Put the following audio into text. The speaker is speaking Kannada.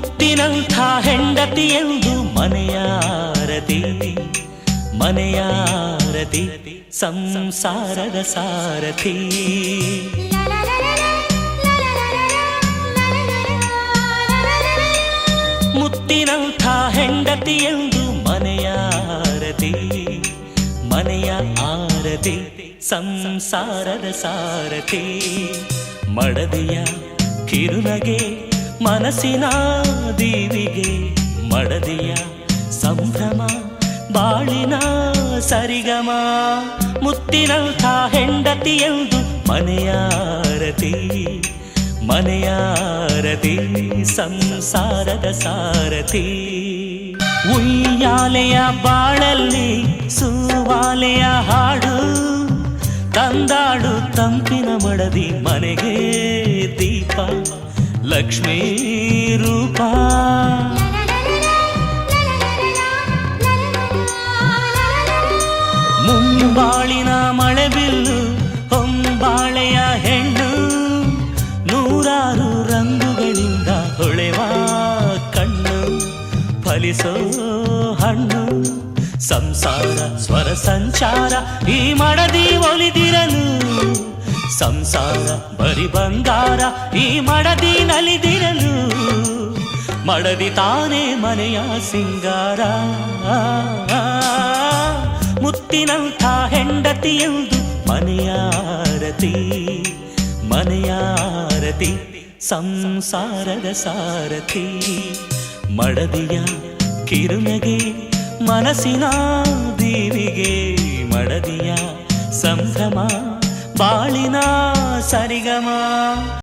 ಮುತ್ತಿನಂಥ ಹೆಂಡತಿ ಎಂದು ಮನೆಯಾರತಿ ಮನೆಯಾರತಿ ಸಂಸಾರದ ಸಾರಥಿ. ಮುತ್ತಿನಂಥ ಹೆಂಡತಿ ಎಂದು ಮನೆಯಾರತಿ ಮನೆಯ ಆರತಿ ಸಂಸಾರದ ಸಾರಥಿ. ಮಡದಿಯ ಕಿರುನಗೆ ಮನಸ್ಸಿನ ದೀವಿಗೆ ಮಡದಿಯ ಸಂಭ್ರಮ, ಬಾಳಿನ ಸರಿಗಮ ಮುತ್ತಿನಂಥ ಹೆಂಡತಿ ಎಂದು ಮನೆಯಾರತಿ ಮನೆಯಾರತಿ ಸಂಸಾರದ ಸಾರಥಿ. ಉಯ್ಯಾಲೆಯ ಬಾಳಲ್ಲಿ ಸುವಾಲೆಯ ಹಾಡು, ತಂದಾಡು ತಂಪಿನ ಮಡದಿ ಮನೆಗೆ ದೀಪ. ಲಕ್ಷ್ಮೀ ರೂಪ ಮುಂಬಾಳಿನ ಮಳೆ ಬಿಲ್ಲು ಹೊಂಬಾಳೆಯ ಹೆಣ್ಣು ನೂರಾರು ರಂಗುಗಳಿಂದ ಹೊಳೆವ ಕಣ್ಣು ಫಲಿಸೋ ಹಣ್ಣು ಸಂಸಾರ ಸ್ವರ ಸಂಚಾರ ಈ ಮಡದಿ ಒಲಿದಿರಲು ಸಂಸಾರ, ಬರಿ ಬಂಗಾರ ಈ ಮಡದಿ ನಲಿದಿರಲು. ಮಡದಿ ತಾನೇ ಮನೆಯ ಸಿಂಗಾರ. ಮುತ್ತಿನಂಥ ಹೆಂಡತಿ ಎಂದು ಮನೆಯಾರತಿ ಮನೆಯಾರತಿ ಸಂಸಾರದ ಸಾರಥಿ. ಮಡದಿಯ ಕಿರುನಗೆ ಮನಸ್ಸಿನ ದೀವಿಗೆ ಮಡದಿಯ ಸಂಭ್ರಮ. ಬಾಳಿನ ಸರಿಗಮ